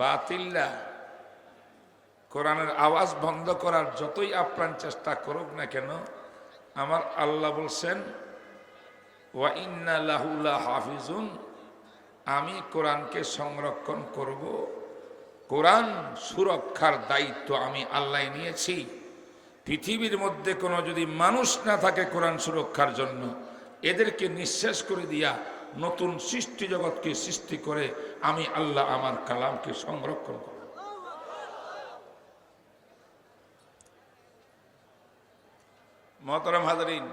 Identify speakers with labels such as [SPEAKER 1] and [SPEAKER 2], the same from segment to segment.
[SPEAKER 1] বাতিল্লা, কোরআনের আওয়াজ বন্ধ করার যতই আপ্রাণ চেষ্টা করুক না কেন, আমার আল্লাহ বলছেন, ওয়া ইন্না হাফিজুন আমি কোরআনকে সংরক্ষণ করব। কোরআন সুরক্ষার দায়িত্ব আমি আল্লাহ নিয়েছি। পৃথিবীর মধ্যে কোনো যদি মানুষ না থাকে কোরআন সুরক্ষার জন্য, এদেরকে নিঃশেষ করে দিয়া নতুন সৃষ্টি জগৎকে সৃষ্টি করে আমি আল্লাহ আমার কালামকে সংরক্ষণ করব মহতরম হাজারিন,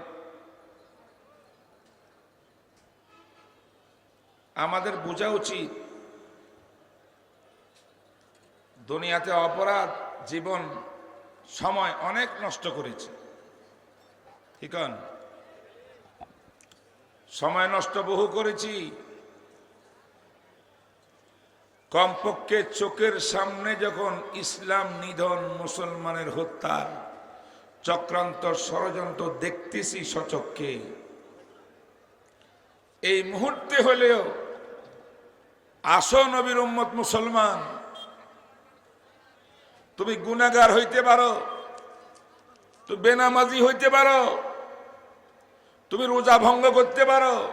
[SPEAKER 1] আমাদের বোঝা উচিত দুনিয়াতে অপরাধ জীবন সময় অনেক নষ্ট করেছে ঠিক আছে? সময় নষ্ট বহু করেছি। কমপক্ষে চোখের সামনে যখন ইসলাম নিধন মুসলমানের হত্যার চক্রান্ত ষড়যন্ত্র দেখতেছি সচক্ষে, এই মুহূর্তে হলেও আসো নবীর উম্মত মুসলমান, তুমি গুনাগার হইতে পারো, তুমি বেনামাজি হইতে পারো তুমি রোজা ভঙ্গ করতে পারো।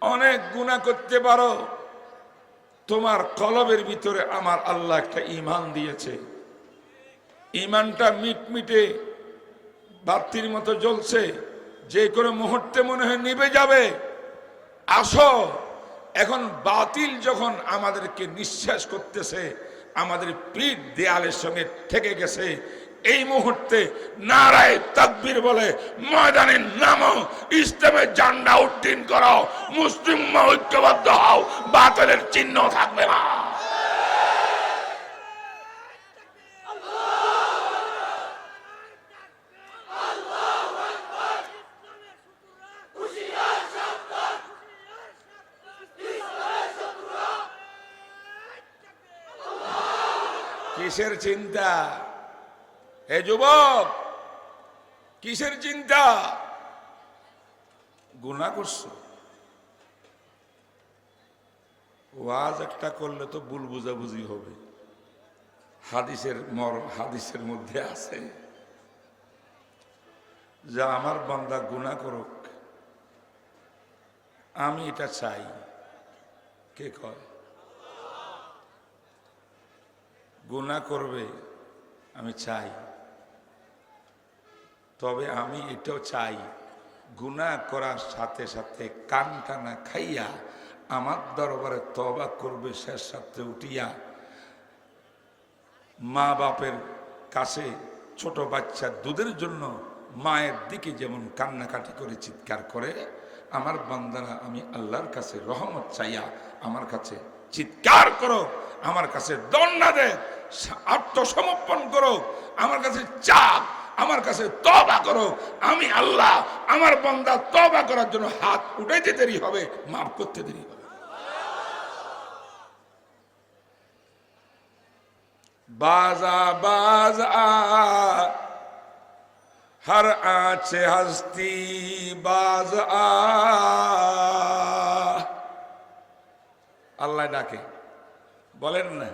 [SPEAKER 1] অনেক গুণা করতে পারো। তোমার কলবের ভিতরে আমার আল্লাহ একটা ইমান দিয়েছে। ইমানটা মিটমিটে বাতির মতো জ্বলছে। যে কোনো মুহূর্তে মনে হয় নিভে যাবে। আসো, এখন বাতিল যখন আমাদেরকে নিঃশ্বাস করতেছে, আমাদের পিঠ দেয়ালের সঙ্গে ঠেকে গেছে এই মুহূর্তে নারায় তাকবির বলে, ময়দানের নামো ইসলামের জান্ডা উড্ডীন করো, মুসলিম ঐক্যবদ্ধ হও, বাতিলের চিহ্ন থাকবে না। কিসের চিন্তা? হে যুবক, কিসের চিন্তা? গুণা করছ? ওয়াজ একটা করলে তো ভুল বুঝাবুঝি হবে। হাদিসের মর হাদিসের মধ্যে আছে যা, আমার বান্দা গুণা করুক, আমি এটা চাই। কে কয়? গুণা করবে, আমি চাই। তবে আমি এটাও চাই গুণা করার সাথে সাথে কান টানা খাইয়া আমার দরবারে তবা করবে, শেষ সাথে উঠিয়া মা বাপের কাছে ছোট বাচ্চা দুধের জন্য মায়ের দিকে যেমন কান্নাকাটি করে চিৎকার করে, আমার বান্দারা আমি আল্লাহর কাছে রহমত চাইয়া আমার কাছে চিৎকার করো, আমার কাছে দণ্ডা দে আত্মসমর্পণ করো, আমার কাছে চাপ আমার কাছে তবা করো। আমি আল্লাহ, আমার বন্দা তবা করার জন্য হাত উঠাইতে দেরি হবে, মাফ করতে দেরি হবে। বাজা বাজা, হর আছে হস্তি, বাজ। আল্লাহ ডাকে, বলেন না।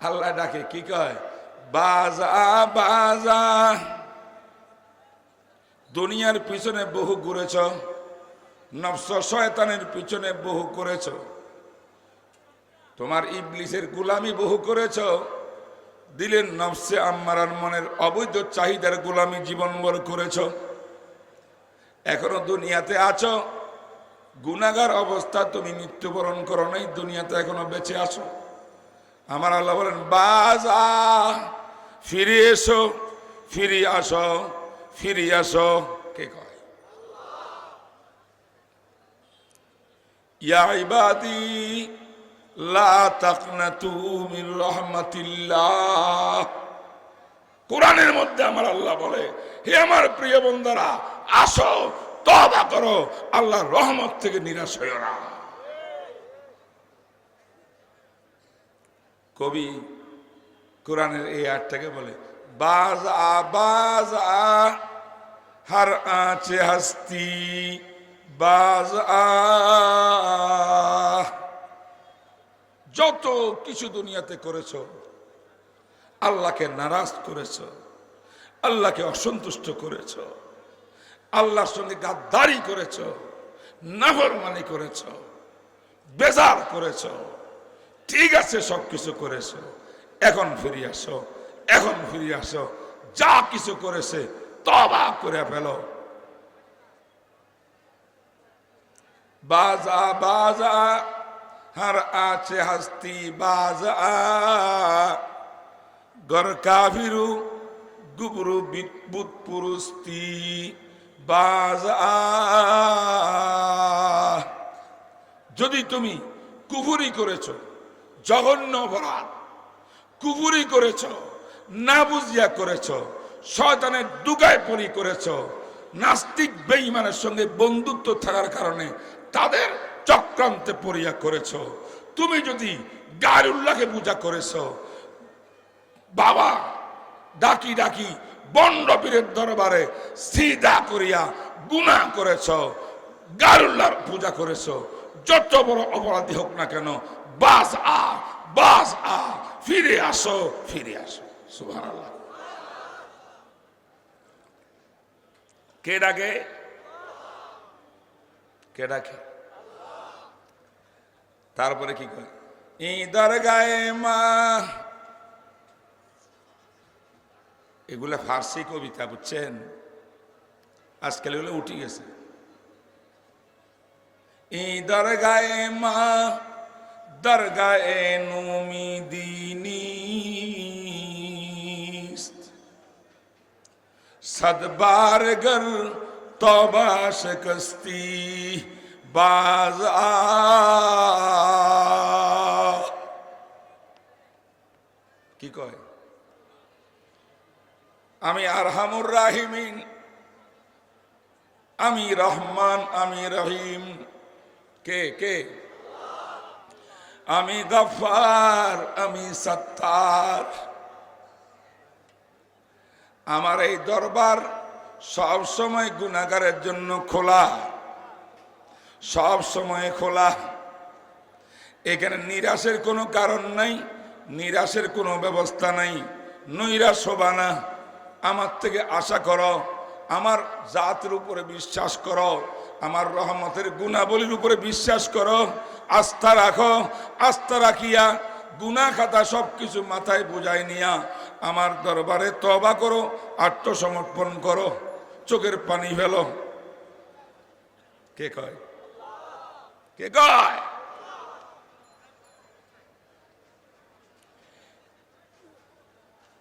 [SPEAKER 1] আল্লাহ ডাকে, কি কয়? বাজা বাজা। দুনিয়ার পিছনে বহু ঘুরেছ, নফস শয়তানের পিছনে বহু করেছ। তোমার ইবলিসের গুলামি বহু করেছ দিলেন নফসে আম্মারার মনের অবৈধ চাহিদার গুলামি জীবনভর করেছ। এখনও দুনিয়াতে আছো গুনাগার অবস্থা তুমি মৃত্যুবরণ করো নাই, দুনিয়াতে এখনও বেঁচে আছো। আমার আল্লাহ বলেন, বাজা, ফিরে এসো, ফিরে আসো ফিরে আসো। কে কয়? ইয়া ইবাদি, লা তাকনাতু মির রাহমাতিল্লাহ। কোরআনের মধ্যে আমার আল্লাহ বলে, হে আমার প্রিয় বন্ধুরা আসো তবা করো, আল্লাহর রহমত থেকে নিরাশ হইও না। কবি কোরআনের এই আটটাকে বলে, বাজ আ বাজ আ, হর আঁচে হস্তি, বাজ আ, যত কিছু দুনিয়াতে করেছ, আল্লাহকে নারাজ করেছ, আল্লাহকে অসন্তুষ্ট করেছ, আল্লাহর সঙ্গে গাদ্দারি করেছ, নাফরমানি করেছ, বেজার করেছ ঠিক আছে, সব কিছু করেছ। এখন ফিরে আসো, এখন ফিরে আসো। যা কিছু করেছে, তবা করে ফেলো। বাজা বাজা, হার আছে হাস্তি, বাজা। গর কাভিরু গুবরু বিদ্যুত পুরুস্তি বাজা। যদি তুমি কুহুরি করেছ জঘন্য অপরাধ। কুফুরি করেছ না বুঝিয়া করেছ, শয়তানের দুগায় পরি করেছ, নাস্তিক বেঈমানের সঙ্গে বন্ধুত্ব থাকার কারণে তাদের চক্রান্তে পড়িয়া করেছ। তুমি যদি গায়ুল্লাহকে পূজা করেছ, বাবা, ডাকি ডাকি বন্ডপীরের দরবারে সিদা করিয়া গুণা করেছ গারুল্লাহর পূজা করেছ। যত বড় অপরাধী হোক না কেন বাস আ বাস আ, ফিরে আসো ফিরে আসো। সুবহানাল্লাহ। কে ডাকে? কে ডাকে? তারপরে কি কয়? ইদার গায়ে মা। এগুলা ফার্সি কবিতা, বুঝছেন? আজকাল এগুলো উঠে গেছে। ইদার গায়ে মা। দরগায়ে নোমি দিনী। সদবারগর তবা শিকস্তি বাজ কি কয়? আমি আরহামুর রাহিমিন, আমি রহমান, আমি রহিম। কে কে? আমি গফার, আমি সত্তার। আমার এই দরবার সব সময় গুণাগারের জন্য খোলা। সব সময় খোলা। এখানে নিরাশের কোনো কারণ নাই, নিরাশের কোনো ব্যবস্থা নাই। নৈরাশ হবা না। আমার থেকে আশা করো, আমার জাতের উপরে বিশ্বাস করো। আমার রহমতের গুণাবলীর উপরে বিশ্বাস করো, আস্থা রাখো, আস্থা রাখিয়া গুনা খাতা সব কিছু মাথায় বোঝাই নিয়া আমার দরবারে তবা করো, আত্মসমর্পণ করো, চোখের পানি ফেলো। কে কয়? কে কয়?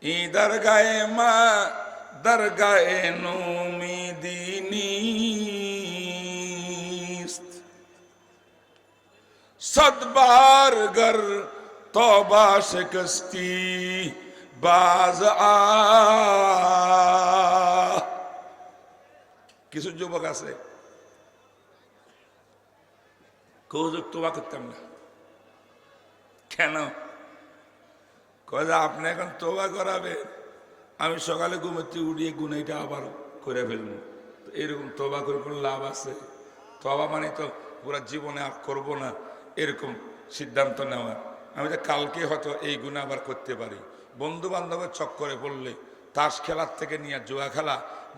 [SPEAKER 1] ই দরগায়ে মা, দরগায়ে নুমি দিনী সদবার بار তবা توبہ شکستی باز آ কিছু যুবক আছে। কৌযোগ তোবা করতাম না। কেন? কয়ে আপনি এখন তোবা করাবে আমি সকালে ঘুমাতে উড়িয়ে গুনাইটা আবার করে ফেলব। এরকম তোবা করে কোনো লাভ আছে? তবা মানে তো পুরা জীবনে আর করব না। এরকম সিদ্ধান্ত নেওয়া। আমি যে কালকে হয়তো এই গুণা আবার করতে পারি। বন্ধু বান্ধবের চক্করে পড়লে, তাস খেলার থেকে নিয়ে জুয়া খেলা,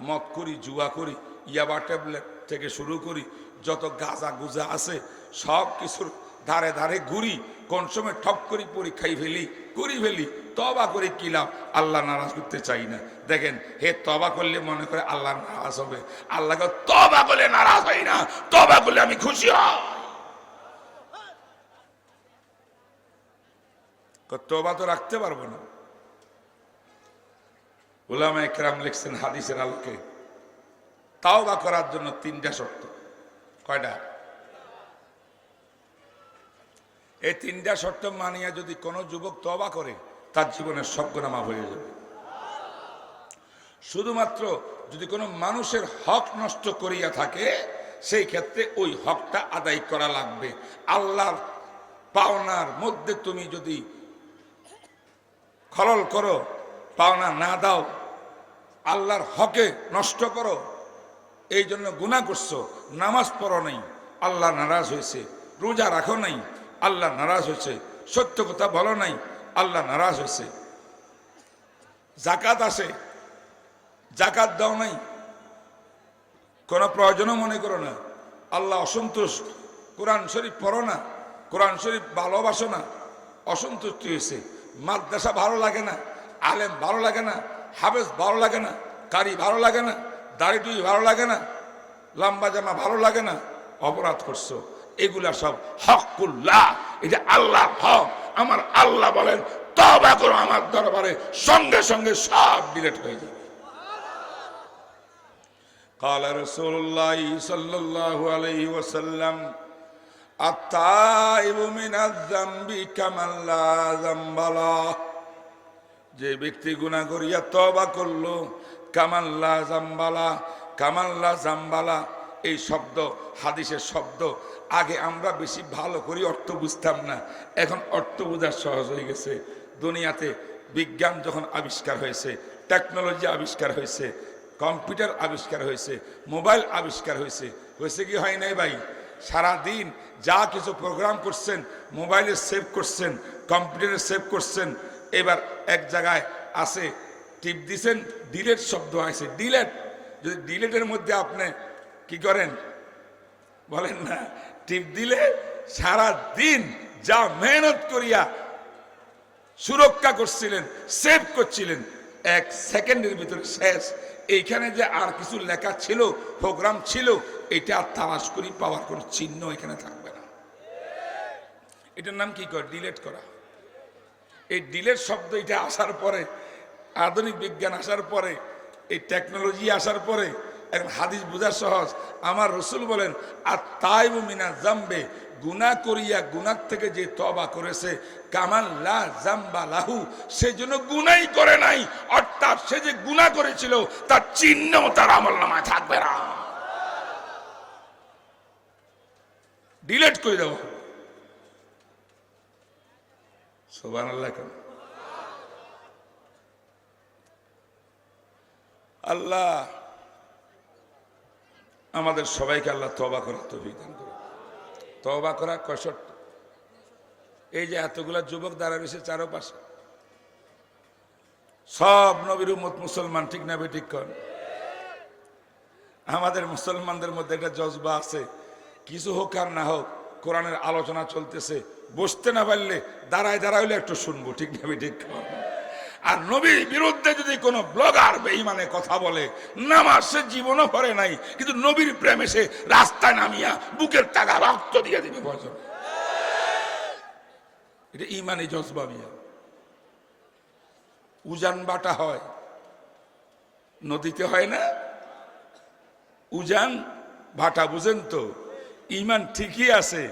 [SPEAKER 1] মদ করি, জুয়া করি, ইয়াবা ট্যাবলেট থেকে শুরু করি, যত গাজা গুজা আছে, সব কিছুর ধারে ধারে ঘুরি, কোন সময় ঠক করি পরীক্ষাই ফেলি, করি ফেলি, তবা করে কিলাম আল্লাহ নারাজ করতে চাই না। দেখেন, হে তবা করলে মনে করে আল্লাহ নারাজ হবে। আল্লাহকে তবা করলে নারাজ হয় না। তবা করলে আমি খুশি হয় তোবা তো রাখতে পারব না। ওলামা একরাম লিখছেন হাদিসের আলোকে। তাও বা করার জন্য তিনটা শর্ত। কয়টা? এই তিনটা শর্ত মানিয়া যদি কোনো যুবক তবা করে, তার জীবনের সজ্ঞনামা হয়ে যাবে। শুধুমাত্র যদি কোনো মানুষের হক নষ্ট করিয়া থাকে, সেই ক্ষেত্রে ওই হকটা আদায় করা লাগবে। আল্লাহর পাওনার মধ্যে তুমি যদি খলল করো, পাওনা না দাও, আল্লাহর হকে নষ্ট করো, এই জন্য গুণা করছ, নামাজ পড়ো নাই, আল্লাহ নারাজ হয়েছে, রোজা রাখো নাই, আল্লাহ নারাজ হয়েছে, সত্য কথা বলো নাই, আল্লাহ নারাজ হয়েছে। জাকাত আসে জাকাত দাও নাই, কোনো প্রয়োজনও মনে করো না, আল্লাহ অসন্তুষ্ট, কোরআন শরীফ পড়ো না, কোরআন শরীফ ভালোবাসো না, অসন্তুষ্টি হয়েছে মাদ্রাসা ভালো লাগে না আলেম ভালো লাগে না হাফেজ ভালো লাগে না কারি ভালো লাগে না দাড়িটুই ভালো লাগে না লম্বা জামা ভালো লাগে না অপরাধ করছো এগুলা সব হকুল্লাহ এটা আল্লাহ হক আমার আল্লাহ বলেন তবা করো আমার দরবারে সঙ্গে সঙ্গে সব ডিলেট হয়ে যাবে قال رسول الله صلى الله عليه وسلم যে ব্যক্তি গুনাহ করিয়া তবা করল কামাল্লা জাম্বালা কামাল্লা জাম্বালা, এই শব্দ, হাদিসের শব্দ, আগে আমরা বেশি ভালো করে অর্থ বুঝতাম না। এখন অর্থ বোঝার সহজ হয়ে গেছে। দুনিয়াতে বিজ্ঞান যখন আবিষ্কার হয়েছে, টেকনোলজি আবিষ্কার হয়েছে, কম্পিউটার আবিষ্কার হয়েছে, মোবাইল আবিষ্কার হয়েছে হয়েছে কি হয় নাই ভাই? সারাদিন যা কিছু প্রোগ্রাম করছেন মোবাইলে সেভ করছেন কম্পিউটারে সেভ করছেন, এবার এক জায়গায় আসে টিপ দিছেন ডিলেট শব্দ আছে ডিলেট যদি ডিলেটের মধ্যে আপনি কি করেন? বলেন না টিপ দিলে সারা দিন যা মেহনত করিয়া সুরক্ষা করছিলেন সেভ করছিলেন, এক সেকেন্ডের ভিতরে শেষ। এইখানে যে আর কিছু লেখা ছিল, প্রোগ্রাম ছিল, এটা আর তালাশ করি পাওয়ার কোনো চিহ্ন এখানে থাকবে না। এটার নাম কি করে ডিলেট করা। এই ডিলেট শব্দ এটা আসার পরে, আধুনিক বিজ্ঞান আসার পরে, এই টেকনোলজি আসার পরে এখন হাদিস বোঝা সহজ। আমার রসুল বলেন আর তাই মিনা জাম্বে গুনা করিয়া গুনার থেকে যে তবা করেছে কামাল লা জাম্বা লাহু, সে জন্য গুনাই করে নাই। অর্থাৎ সে যে গুনাহ করেছিল, তার চিহ্ন তার আমল নামায় থাকবে না। ডিলেট করে দেবো। সোবান আল্লাহ কেন? আল্লাহ আমাদের সবাইকে আল্লাহ তবা করার তো বিধান করে তবা করা কষট এই যে এতগুলা যুবক দাঁড়া রয়েছে চারোপাশে। সব নবীর উম্মত মুসলমান, ঠিক না কর আমাদের মুসলমানদের মধ্যে একটা জজবা আছে। কিছু হোক আর না হোক, কোরআনের আলোচনা চলতেছে। বসতে না পারলে দাঁড়ায় দাঁড়াইলে একটু শুনব, ঠিক না কর আর নবীর বিরুদ্ধে যদি কোনো ব্লগার বেঈমানে কথা বলে, নামাজ সে জীবনও পড়ে নাই, কিন্তু নবীর প্রেমে সে রাস্তায় নামিয়া বুকের টাকা রক্ত দিয়ে দিবে ভজন এটা ইমানি জজবা মিয়া। উজান বাটা হয়, নদীতে হয় না? উজান ভাটা বুঝেন তো? ইমান ঠিকই আছে,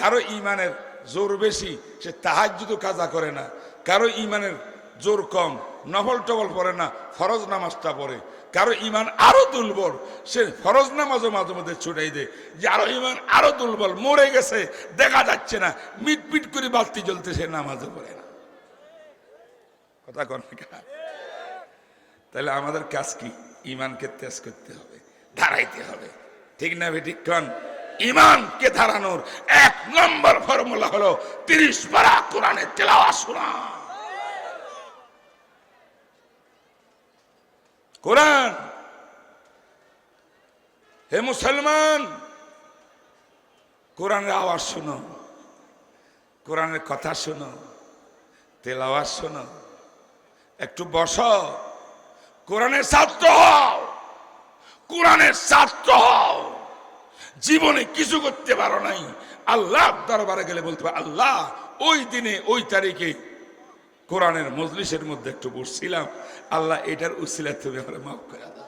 [SPEAKER 1] কারও ইমানের জোর বেশি, সে তাহাজ কাজা করে না। কারও ইমানের জোর কম, নফল টবল পড়ে না, ফরজ নামাজটা পড়ে। কারও ইমান আরও দুর্বল, সে ফরজ নামাজও মাঝে মধ্যে ছুটাই দেয়। যে ইমান আরও দুর্বল, মরে গেছে, দেখা যাচ্ছে না মিট মিট করে বাতি জ্বলতে সে নামাজও পড়ে না। কথা কন তাহলে আমাদের কাজ কি? ইমানকে তেজ করতে হবে দাঁড়াইতে হবে। ঠিক না বেঠিক কন? ইমানকে ধারানোর এক নম্বর ফর্মুলা হলো তিরিশ পারা কোরআনের তেলাওয়া শোনা। কোরআন। হে মুসলমান, কোরআনের আওয়াজ শোনো, কোরআনের কথা শোনো তেলাওয়াজ শোনো, একটু বস। কোরআনের ছাত্র হও, কোরআনের ছাত্র হও। জীবনে কিছু করতে পারো নাই। আল্লাহ দরবারে গেলে বলতে পারো, আল্লাহ, ওই দিনে, ওই তারিখে কোরআনের মজলিসের মধ্যে একটু বসছিলাম। আল্লাহ এটার উসিলা তুমি আমার মাফ করে দাও।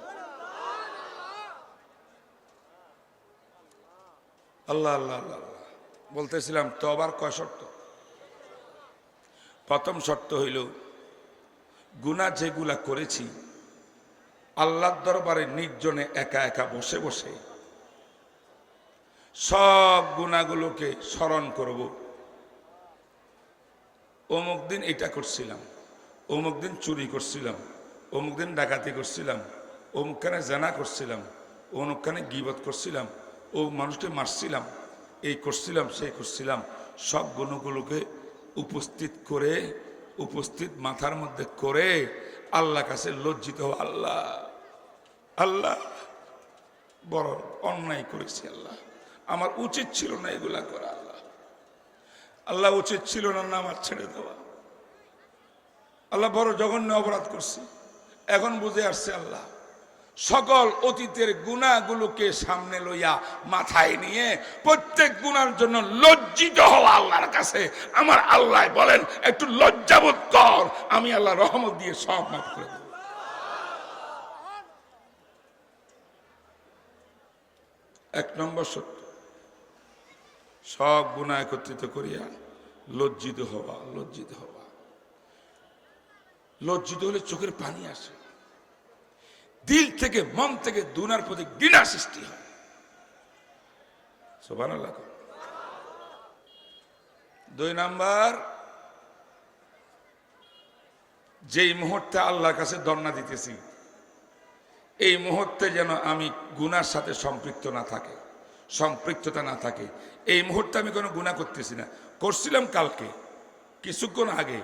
[SPEAKER 1] আল্লাহ আল্লাহ আল্লাহ। বলতেছিলাম তো আবার কয় শর্ত? প্রথম শর্ত হইল গুণা যেগুলা করেছি, আল্লাহর দরবারে নির্জনে একা একা বসে বসে সব গুণাগুলোকে স্মরণ করব। অমুক দিন এটা করছিলাম, অমুক দিন চুরি করছিলাম, অমুক দিন ডাকাতি করছিলাম, অমুকখানে জানা করছিলাম, অমুকখানে গিবত করছিলাম ও মানুষকে মারছিলাম, এই করছিলাম সেই করছিলাম, সব গুণগুলোকে উপস্থিত করে, উপস্থিত মাথার মধ্যে করে আল্লাহ কাছে লজ্জিত আল্লাহ আল্লাহ, বড় অন্যায় করেছি আল্লাহ, আমার উচিত ছিল না এগুলা করা আল্লাহ। আল্লাহ উচিত ছিল না না আমার ছেড়ে দেওয়া। আল্লাহ বড় জঘন্য অপরাধ করছি। এখন বুঝে আসছে আল্লাহ, সকল অতীতের গুণাগুলোকে সামনে লইয়া মাথায় নিয়ে প্রত্যেক গুণার জন্য লজ্জিত হওয়া আল্লাহর কাছে। আমার আল্লাহ বলেন, একটু লজ্জাবোধ কর, আমি আল্লাহ রহমত দিয়ে সব মাফ করে দেব। এক নম্বর সত্য। সব গুণা একত্রিত করিয়া লজ্জিত হওয়া লজ্জিত হওয়া। লজ্জিত হলে চোখের পানি আসে। দিল থেকে মন থেকে দুনার প্রতি ঘৃণা সৃষ্টি হয়। দুই নাম্বার, যেই মুহূর্তে আল্লাহর কাছে দর্ণা দিতেছি, এই মুহূর্তে যেন আমি গুনার সাথে সম্পৃক্ত না থাকে। সম্পৃক্ততা না থাকে। এই মুহূর্তে আমি কোনো গুণা করতেছি না। করছিলাম কালকে, কিছুক্ষণ আগে।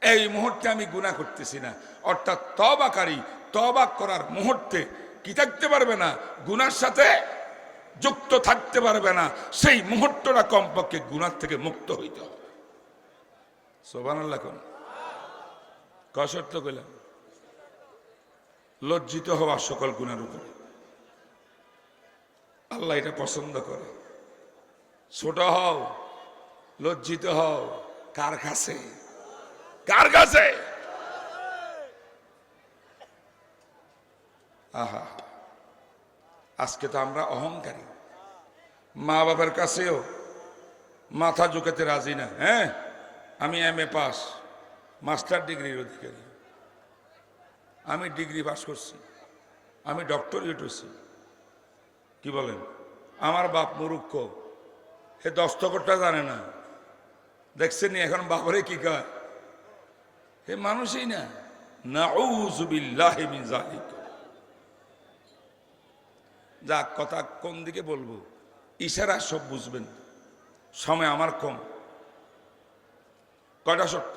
[SPEAKER 1] এই মুহূর্তে আমি গুণা করতেছি না। অর্থাৎ তবাকারী তবাক করার মুহূর্তে কি থাকতে পারবে না? গুনার সাথে যুক্ত থাকতে পারবে না। সেই মুহূর্তটা কমপক্ষে গুনার থেকে মুক্ত হইতে হবে। সোবান কসর্ত কইলাম? লজ্জিত হওয়া সকল গুণার উপরে। আল্লাহ এটা পছন্দ করে। ছোট হও, লজ্জিত হও, কার কাছে? কার কাছে? আহা, আজকে তো আমরা অহংকারী। মা বাবার কাছেও মাথা ঝুঁকাতে রাজি না হ্যাঁ? আমি এম এ পাস, মাস্টার ডিগ্রির অধিকারী। আমি ডিগ্রি পাস করছি, আমি ডক্টরেট হয়েছি কি বলেন? আমার বাপ মুরুক্ষ হে দস্তকরটা জানে না। দেখছেন এখন বাপরে কি কয়? হে মানুষই না। যা কথা কোন দিকে বলব? ইশারা সব বুঝবেন। সময় আমার কম। কয়টা শর্ত?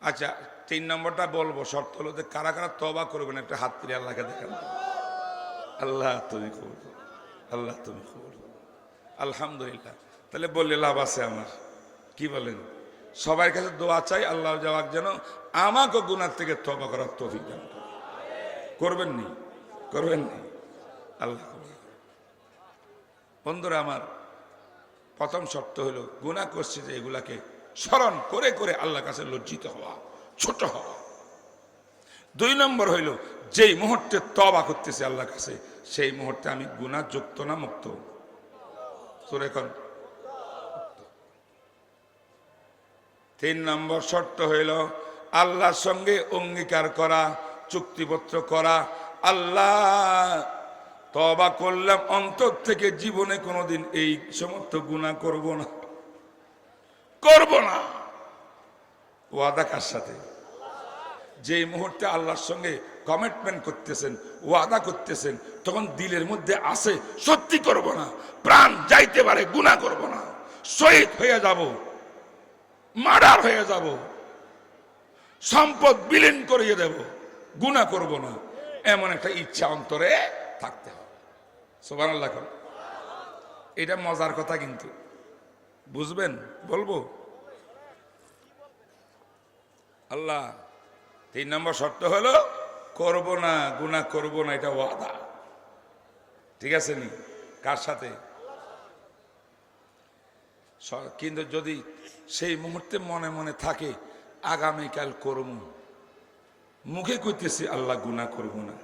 [SPEAKER 1] আচ্ছা তিন নম্বরটা বলব। শর্ত হলো যে কারা কারা তবা করবেন, একটা হাত তুলে আল্লাহকে দেখান। আল্লাহ তুমি করো। আল্লাহ তুমি করো। আলহামদুলিল্লাহ তাহলে বললে লাভ আছে আমার কি বলেন সবার কাছে দোয়া চাই, আল্লাহ জবাক যেন আমাকে গুনার থেকে তবা করার তৌফিক দান করে। করবেন নি করবেন নি আল্লাহ কবুল বন্ধুরা আমার, প্রথম শর্ত হলো গুণা করছি যে এগুলাকে স্মরণ করে করে আল্লাহ কাছে লজ্জিত হওয়া, ছোট হওয়া দুই নম্বর হইল যেই মুহূর্তে তবা করতেছে আল্লাহ কাছে সেই মুহূর্তে আমি গুণা যুক্ত না মুক্ত? তিন নম্বর শর্ত হইল আল্লাহর সঙ্গে অঙ্গীকার করা, চুক্তিপত্র করা। আল্লাহ তবা করলাম, অন্তর থেকে জীবনে কোনোদিন এই সমস্ত গুণা করব না। করব না। ওয়াদা কার সাথে? যে মুহূর্তে আল্লাহর সঙ্গে কমিটমেন্ট করতেছেন, ওয়াদা করতেছেন তখন দিলের মধ্যে আসে সত্যি করব না। প্রাণ যাইতে পারে গুণা করব না। শহীদ হয়ে যাব, মার্ডার হয়ে যাব, সম্পদ বিলীন করিয়ে দেব গুণা করব না। এমন একটা ইচ্ছা অন্তরে থাকতে হবে। সোবান আল্লাহ। এটা মজার কথা কিন্তু। বুঝবেন? বলব? আল্লাহ, তিন নম্বর শর্ত হলো, করব না গুণা করব না, এটা ওয়াদা। ঠিক আছে নি? কার সাথে? কিন্তু যদি সেই মুহূর্তে মনে মনে থাকে, আগামীকাল করব মুখে কইতেছি, আল্লাহ গুণা করব না।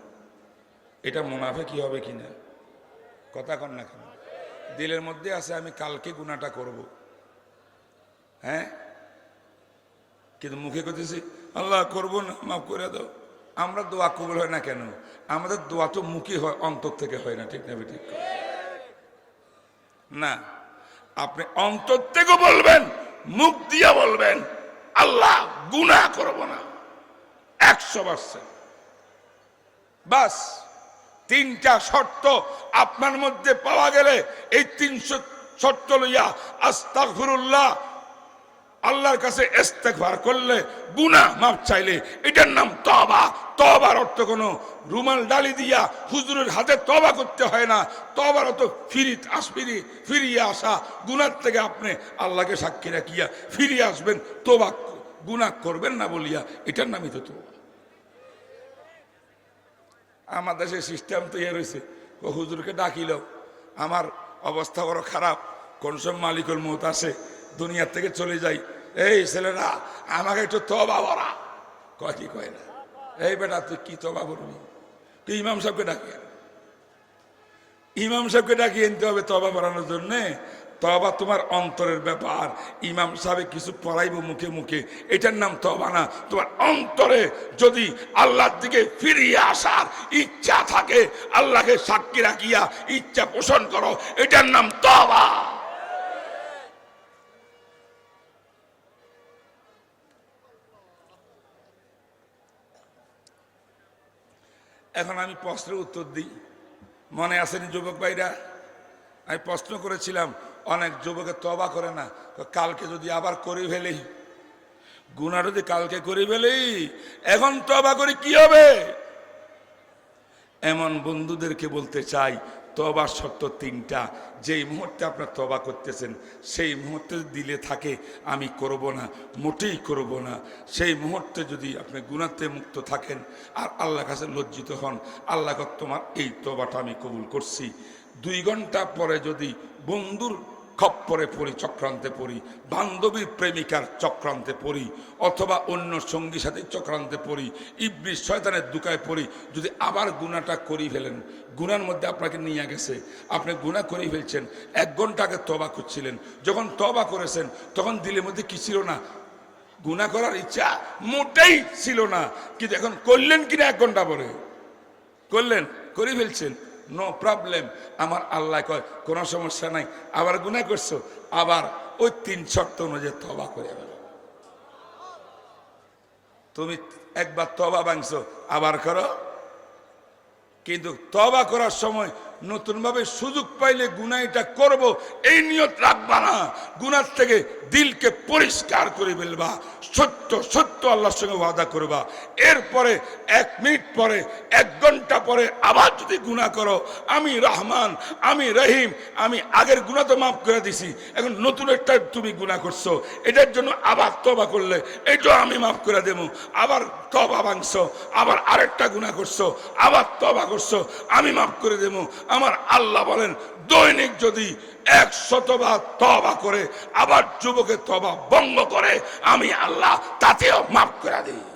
[SPEAKER 1] এটা মুনাফে কি হবে কিনা কথা কন না কেন? দিলের মধ্যে আছে, আমি কালকে গুণাটা করব। হ্যাঁ? কিন্তু মুখে করতেছি আল্লাহ করব না, মাফ করে দাও। আমরা দোয়া কবুল হয় না কেন? আমাদের দোয়া তো মুখে হয়, অন্তর থেকে হয় না, ঠিক না ঠিক না। আপনি অন্তর থেকে বলবেন, মুখ দিয়ে বলবেন, আল্লাহ গুনাহ করব না। একশো পার্সেন্ট। বাস, তিনটা শর্ত আপনার মধ্যে পাওয়া গেলে এই তিনশো শর্ত লইয়া আস্তাগফিরুল্লাহ আল্লাহর কাছে ইস্তেগফার করলে গুনা মাফ চাইলে, এটার নাম তবা তবার অর্থ কোনো রুমাল ডালি দিয়া হুজুরের হাতে তবা করতে হয় না। তবার অর্থ ফিরি আসফিরি ফিরিয়ে আসা। গুনার থেকে আপনি আল্লাহকে সাক্ষী রাখিয়া ফিরিয়ে আসবেন তোবা গুনাহ করবেন না বলিয়া, এটার নামই তো তোবা আমার দেশে সিস্টেম তো ইয়ে রয়েছে। ও হুজুরকে ডাকিল আমার অবস্থা বড় খারাপ। কোন সব মালিকুল মত আসে দুনিয়ার থেকে চলে যাই এই ছেলেরা, আমাকে একটু তবা বলা কয় কি কয় না? এই বেটা, তুই কি তবা করবি? তুই ইমাম সাহেবকে ডাকি ইমাম সাহেবকে ডাকিয়ে আনতে হবে তবা বাড়ানোর জন্যে। তবা তোমার অন্তরের ব্যাপার। ইমাম সাহেব কিছু পড়াইব মুখে মুখে। এটার নাম তবা না। তোমার অন্তরে যদি আল্লাহর দিকে ফিরিয়ে আসার ইচ্ছা থাকে, আল্লাহকে সাক্ষী রাখিয়া ইচ্ছা পোষণ করো, এটার নাম তবা এখন আমি প্রশ্নের উত্তর দিই। মনে আসেনি যুবক ভাইরা? আমি প্রশ্ন করেছিলাম, অনেক যুবকে তবা করে না কালকে যদি আবার করে ফেলি গুণা যদি কালকে করে ফেলি এখন তবা করি কি হবে? এমন বন্ধুদেরকে বলতে চাই তবার শর্ত তিনটা। যেই মুহূর্তে আপনার তবা করতেছেন, সেই মুহূর্তে দিলে থাকে, আমি করব না, মোটেই করব না। সেই মুহূর্তে যদি আপনি গুণাতে মুক্ত থাকেন আর আল্লাহ কাছে লজ্জিত হন, আল্লাহ তোমার এই তবাটা আমি কবুল করছি। দুই ঘণ্টা পরে যদি বন্ধুর খপ্পরে পড়ি, চক্রান্তে পড়ি বান্ধবীর প্রেমিকার চক্রান্তে পড়ি, অথবা অন্য সঙ্গী সাথে চক্রান্তে পড়ি ইবলিশ শয়তানের দুকায় পড়ি, যদি আবার গুণাটা করি ফেলেন গুনার মধ্যে আপনাকে নিয়ে গেছে, আপনি গুণা করে ফেলছেন, এক ঘণ্টা আগে তবা করছিলেন, যখন তবা করেছেন, তখন দিলের মধ্যে কি ছিল না? গুণা করার ইচ্ছা মোটেই ছিল না, কিন্তু এখন করলেন কিনা এক ঘণ্টা পরে? করলেন করে ফেলছেন নো প্রবলেম আমার আল্লাহ কয়, কোনো সমস্যা নাই। আবার গুনাহ করছ? আবার ওই তিন শর্ত অনুযায়ী তবা করে ফেলো। তুমি একবার তবা ভাঙছো, আবার করো। কিন্তু তবা করার সময় নতুনভাবে সুযোগ পাইলে গুনাহ এটা করব, এই নিয়ত রাখবা না। গুনার থেকে দিলকে পরিষ্কার করে ফেলবা, সত্য সত্য আল্লাহর সঙ্গে ওয়াদা করবা। এরপরে এক মিনিট পরে, এক ঘণ্টা পরে আবার যদি গুনাহ করো, আমি রহমান, আমি রহিম, আমি আগের গুনাহ তো মাফ করে দিছি, এখন নতুন একটা তুমি গুনাহ করছ। এটার জন্য আবার তবা করলে, এটাও আমি মাফ করে দেবো। আবার তবা ভাঙছো, আবার আরেকটা গুণা করছ, আবার তবা করছ, আমি মাফ করে দেবো। আমার আল্লাহ বলেন, দৈনিক যদি এক শতবার তবা করে, আবার যুবকের তবা বঙ্গ করে, আমি আল্লাহ তাতেও মাফ করে দেব